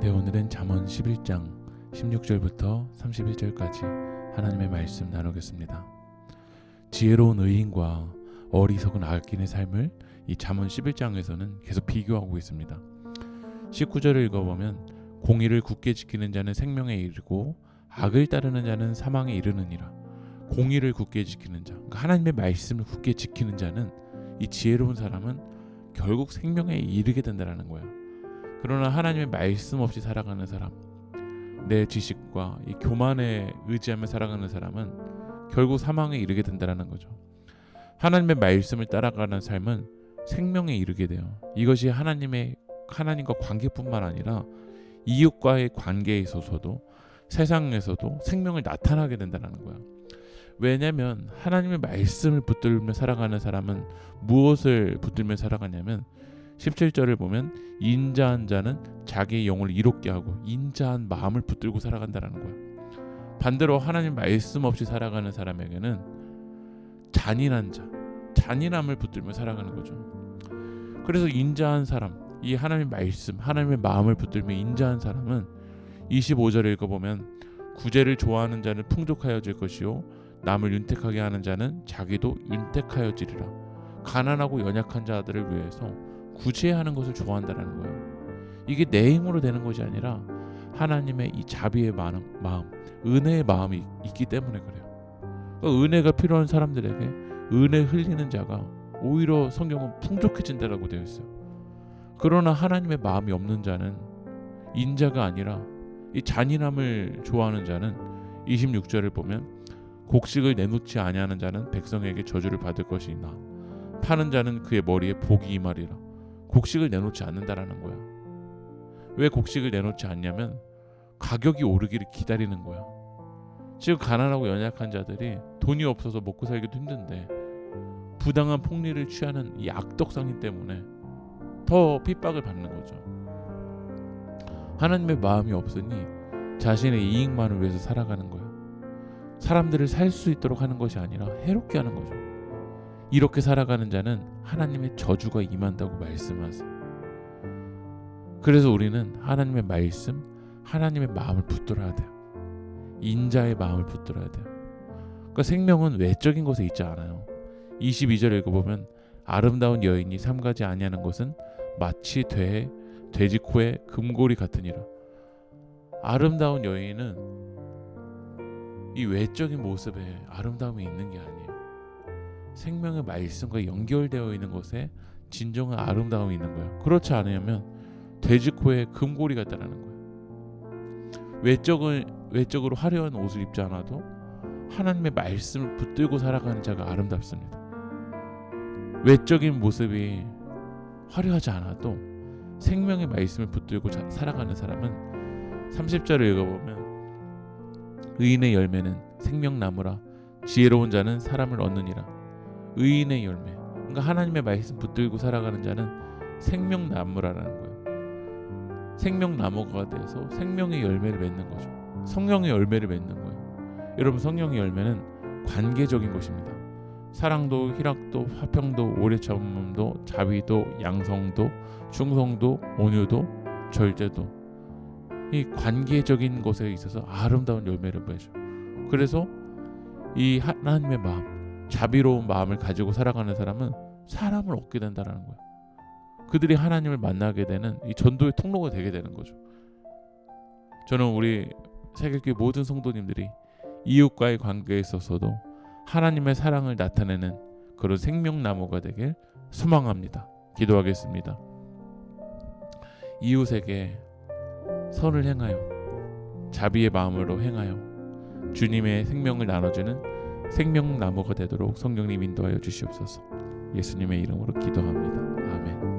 네, 오늘은 잠언 11장 16절부터 31절까지 하나님의 말씀 나누겠습니다. 지혜로운 의인과 어리석은 악인의 삶을 이 잠언 11장에서는 계속 비교하고 있습니다. 19절을 읽어보면 공의를 굳게 지키는 자는 생명에 이르고 악을 따르는 자는 사망에 이르느니라. 공의를 굳게 지키는 자, 그러니까 하나님의 말씀을 굳게 지키는 자는 이 지혜로운 사람은 결국 생명에 이르게 된다라는 거예요. 그러나 하나님의 말씀 없이 살아가는 사람, 내 지식과 이 교만에 의지하며 살아가는 사람은 결국 사망에 이르게 된다라는 거죠. 하나님의 말씀을 따라가는 삶은 생명에 이르게 돼요. 이것이 하나님의 하나님과 관계뿐만 아니라 이웃과의 관계에 있어서도 세상에서도 생명을 나타나게 된다는 거야. 왜냐하면 하나님의 말씀을 붙들며 살아가는 사람은 무엇을 붙들며 살아가냐면 17절을 보면 인자한 자는 자기의 영을 이롭게 하고 인자한 마음을 붙들고 살아간다는 거야. 반대로 하나님 말씀 없이 살아가는 사람에게는 잔인한 자, 잔인함을 붙들며 살아가는 거죠. 그래서 인자한 사람, 이 하나님의 말씀, 하나님의 마음을 붙들며 인자한 사람은 25절을 읽어보면 구제를 좋아하는 자는 풍족하여질 것이요 남을 윤택하게 하는 자는 자기도 윤택하여지리라. 가난하고 연약한 자들을 위해서 구제하는 것을 좋아한다는 거예요. 이게 내 힘으로 되는 것이 아니라 하나님의 이 자비의 마음 은혜의 마음이 있기 때문에 그래요. 그러니까 은혜가 필요한 사람들에게 은혜 흘리는 자가 오히려 성경은 풍족해진다라고 되어 있어요. 그러나 하나님의 마음이 없는 자는 인자가 아니라 이 잔인함을 좋아하는 자는 26절을 보면 곡식을 내놓지 아니하는 자는 백성에게 저주를 받을 것이나 파는 자는 그의 머리에 복이 임하리라. 곡식을 내놓지 않는다라는 거야. 왜 곡식을 내놓지 않냐면 가격이 오르기를 기다리는 거야. 지금 가난하고 연약한 자들이 돈이 없어서 먹고 살기도 힘든데 부당한 폭리를 취하는 이 악덕성인 때문에 더 핍박을 받는 거죠. 하나님의 마음이 없으니 자신의 이익만을 위해서 살아가는 거야. 사람들을 살 수 있도록 하는 것이 아니라 해롭게 하는 거죠. 이렇게 살아가는 자는 하나님의 저주가 임한다고 말씀하세요. 그래서 우리는 하나님의 말씀, 하나님의 마음을 붙들어야 돼요. 인자의 마음을 붙들어야 돼요. 그러니까 생명은 외적인 것에 있지 않아요. 22절 읽어보면 아름다운 여인이 삼가지 아니하는 것은 마치 돼 돼지 코에 금고리 같으니라. 아름다운 여인은 이 외적인 모습에 아름다움이 있는 게 아니에요. 생명의 말씀과 연결되어 있는 것에 진정한 아름다움이 있는 거예요. 그렇지 않으면 돼지 코에 금고리 같다라는 거예요. 외적을 외적으로 화려한 옷을 입지 않아도 하나님의 말씀을 붙들고 살아가는 자가 아름답습니다. 외적인 모습이 화려하지 않아도 생명의 말씀을 붙들고 자, 살아가는 사람은 30절을 읽어보면 의인의 열매는 생명나무라 지혜로운 자는 사람을 얻느니라 의인의 열매 그러니까 하나님의 말씀 붙들고 살아가는 자는 생명나무라는 거예요. 생명나무가 돼서 생명의 열매를 맺는 거죠. 성령의 열매를 맺는 거예요. 여러분 성령의 열매는 관계적인 것입니다. 사랑도 희락도 화평도 오래 참음도 자비도 양성도 충성도 온유도 절제도 이 관계적인 것에 있어서 아름다운 열매를 맺어. 그래서 이 하나님의 마음, 자비로운 마음을 가지고 살아가는 사람은 사람을 얻게 된다라는 거예요. 그들이 하나님을 만나게 되는 이 전도의 통로가 되게 되는 거죠. 저는 우리 세계교회 모든 성도님들이 이웃과의 관계에 있어서도 하나님의 사랑을 나타내는 그런 생명나무가 되길 소망합니다. 기도하겠습니다. 이웃에게 선을 행하여 자비의 마음으로 행하여 주님의 생명을 나눠주는 생명나무가 되도록 성령님 인도하여 주시옵소서. 예수님의 이름으로 기도합니다. 아멘.